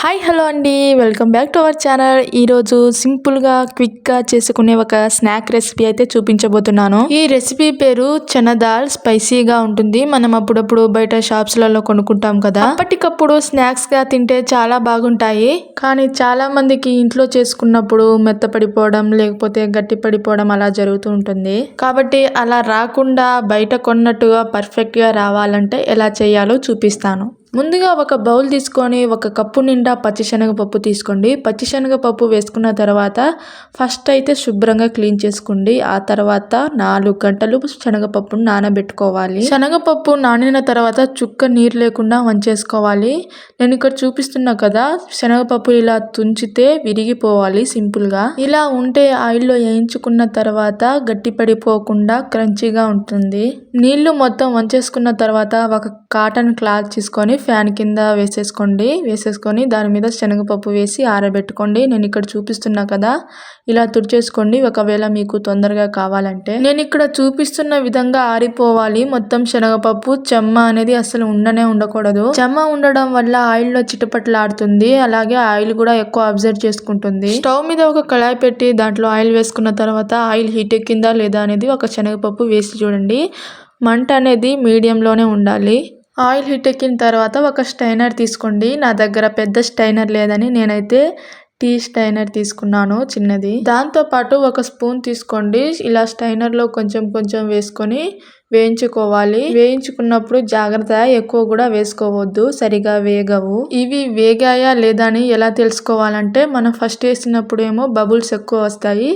Hi hello అండి. Welcome back to our channel. ఈరోజు సింపుల్గా క్విక్గా చేసుకునే ఒక స్నాక్ రెసిపీ అయితే చూపించబోతున్నాను. ఈ రెసిపీ పేరు చనా స్పైసీగా ఉంటుంది. మనం అప్పుడప్పుడు బయట షాప్స్లలో కొనుక్కుంటాం కదా. అప్పటికప్పుడు స్నాక్స్గా తింటే చాలా బాగుంటాయి. కానీ చాలా మందికి ఇంట్లో చేసుకున్నప్పుడు మెత్తపడిపోవడం లేకపోతే గట్టి పడిపోవడం అలా జరుగుతూ ఉంటుంది. కాబట్టి అలా రాకుండా బయట కొన్నట్టుగా పర్ఫెక్ట్గా రావాలంటే ఎలా చేయాలో చూపిస్తాను. ముందుగా ఒక బౌల్ తీసుకొని ఒక కప్పు నిండా పచ్చిశనగపప్పు తీసుకోండి. పచ్చిశనగపప్పు వేసుకున్న తర్వాత ఫస్ట్ అయితే శుభ్రంగా క్లీన్ చేసుకోండి ఆ తర్వాత నాలుగు గంటలు శనగపప్పును నానబెట్టుకోవాలి. శనగపప్పు నానిన తర్వాత చుక్క నీరు లేకుండా వంచేసుకోవాలి. నేను ఇక్కడ చూపిస్తున్నా కదా శనగపప్పు ఇలా తుంచితే విరిగిపోవాలి సింపుల్గా. ఇలా ఉంటే ఆయిల్లో వేయించుకున్న తర్వాత గట్టి పడిపోకుండా క్రంచీగా ఉంటుంది. నీళ్ళు మొత్తం వంచేసుకున్న తర్వాత ఒక కాటన్ క్లాత్ తీసుకొని ఫ్యాన్ కింద వేసేసుకోండి. వేసేసుకొని దాని మీద శనగపప్పు వేసి ఆరబెట్టుకోండి. నేను ఇక్కడ చూపిస్తున్నా కదా. ఇలా తుడిచేసుకోండి. ఒకవేళ మీకు తొందరగా కావాలంటే. నేను ఇక్కడ చూపిస్తున్న విధంగా ఆరిపోవాలి. మొత్తం శనగపప్పు చెమ్మ అనేది అసలు ఉండనే ఉండకూడదు. చెమ్మ ఉండడం వల్ల ఆయిల్లో చిటపట్లాడుతుంది. అలాగే ఆయిల్ కూడా ఎక్కువ అబ్జర్వ్ చేసుకుంటుంది. స్టవ్ మీద ఒక కళాయి పెట్టి దాంట్లో ఆయిల్ వేసుకున్న తర్వాత ఆయిల్ హీట్ ఎక్కిందా లేదా అనేది ఒక శనగపప్పు వేసి చూడండి. మంట అనేది మీడియంలోనే ఉండాలి. ఆయిల్ హీట్ ఎక్కిన తర్వాత ఒక స్టైనర్ తీసుకోండి. నా దగ్గర పెద్ద స్టైనర్ లేదని నేనైతే టీ స్టైనర్ తీసుకున్నాను చిన్నది. దాంతోపాటు ఒక స్పూన్ తీసుకోండి. ఇలా స్టైనర్లో కొంచెం కొంచెం వేసుకొని వేయించుకోవాలి. వేయించుకున్నప్పుడు జాగ్రత్త ఎక్కువ కూడా వేసుకోవద్దు. సరిగా వేగవు. ఇవి వేగాయా లేదా అని ఎలా తెలుసుకోవాలంటే మనం ఫస్ట్ వేసినప్పుడు ఏమో బబుల్స్ ఎక్కువ వస్తాయి.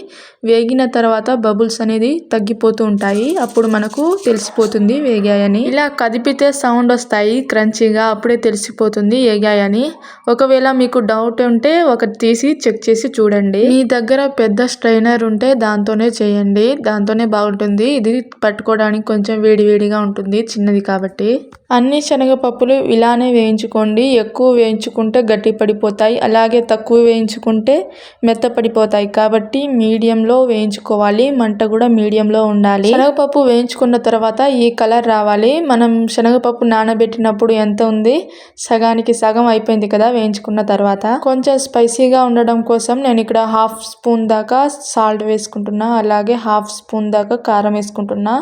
వేగిన తర్వాత బబుల్స్ అనేది తగ్గిపోతూ ఉంటాయి. అప్పుడు మనకు తెలిసిపోతుంది వేగాయని. ఇలా కదిపితే సౌండ్ వస్తాయి. క్రంచీగా అప్పుడే తెలిసిపోతుంది వేగాయని. ఒకవేళ మీకు డౌట్ ఉంటే ఒకటి తీసి చెక్ చేసి చూడండి. మీ దగ్గర పెద్ద స్ట్రైనర్ ఉంటే దాంతోనే చేయండి. దాంతోనే బాగుంటుంది. ఇది పట్టుకోవడానికి కొంచెం కొంచెం వేడివేడిగా ఉంటుంది చిన్నది కాబట్టి. అన్ని శనగపప్పులు ఇలానే వేయించుకోండి. ఎక్కువ వేయించుకుంటే గట్టి పడిపోతాయి అలాగే తక్కువ వేయించుకుంటే మెత్తపడిపోతాయి కాబట్టి మీడియంలో వేయించుకోవాలి. మంట కూడా మీడియంలో ఉండాలి. శనగపప్పు వేయించుకున్న తర్వాత ఈ కలర్ రావాలి. మనం శనగపప్పు నానబెట్టినప్పుడు ఎంత ఉంది? సగానికి సగం అయిపోయింది కదా వేయించుకున్న తర్వాత. కొంచెం స్పైసీగా ఉండడం కోసం నేను ఇక్కడ హాఫ్ స్పూన్ దాకా సాల్ట్ వేసుకుంటున్నా అలాగే హాఫ్ స్పూన్ దాకా కారం వేసుకుంటున్నా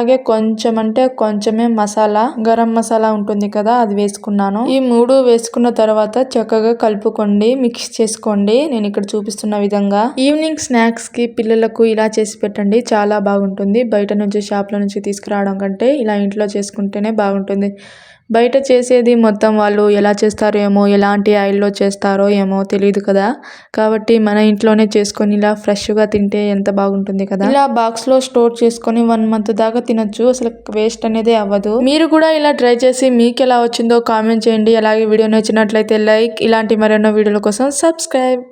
అలాగే కొంచెం అంటే కొంచెమే మసాలా గరం మసాలా ఉంటుంది కదా అది వేసుకున్నాను. ఈ మూడు వేసుకున్న తర్వాత చక్కగా కలుపుకోండి మిక్స్ చేసుకోండి. నేను ఇక్కడ చూపిస్తున్న విధంగా ఈవినింగ్ స్నాక్స్కి పిల్లలకు ఇలా చేసి పెట్టండి చాలా బాగుంటుంది. బయట నుంచి షాప్ల నుంచి తీసుకురావడం కంటే ఇలా ఇంట్లో చేసుకుంటేనే బాగుంటుంది. బయట చేసేది మొత్తం వాళ్ళు ఎలా చేస్తారో ఏమో ఎలాంటి ఆయిల్లో చేస్తారో ఏమో తెలియదు కదా. కాబట్టి మన ఇంట్లోనే చేసుకొని ఇలా ఫ్రెష్గా తింటే ఎంత బాగుంటుంది కదా. ఇలా బాక్స్లో స్టోర్ చేసుకొని వన్ మంత్ దాకా తినొచ్చు. అసలు వేస్ట్ అనేది అవ్వదు. మీరు కూడా ఇలా ట్రై చేసి మీకు ఎలా వచ్చిందో కామెంట్ చేయండి. అలాగే వీడియో నచ్చినట్లయితే లైక్ ఇలాంటి మరెన్నో వీడియోల కోసం సబ్స్క్రైబ్.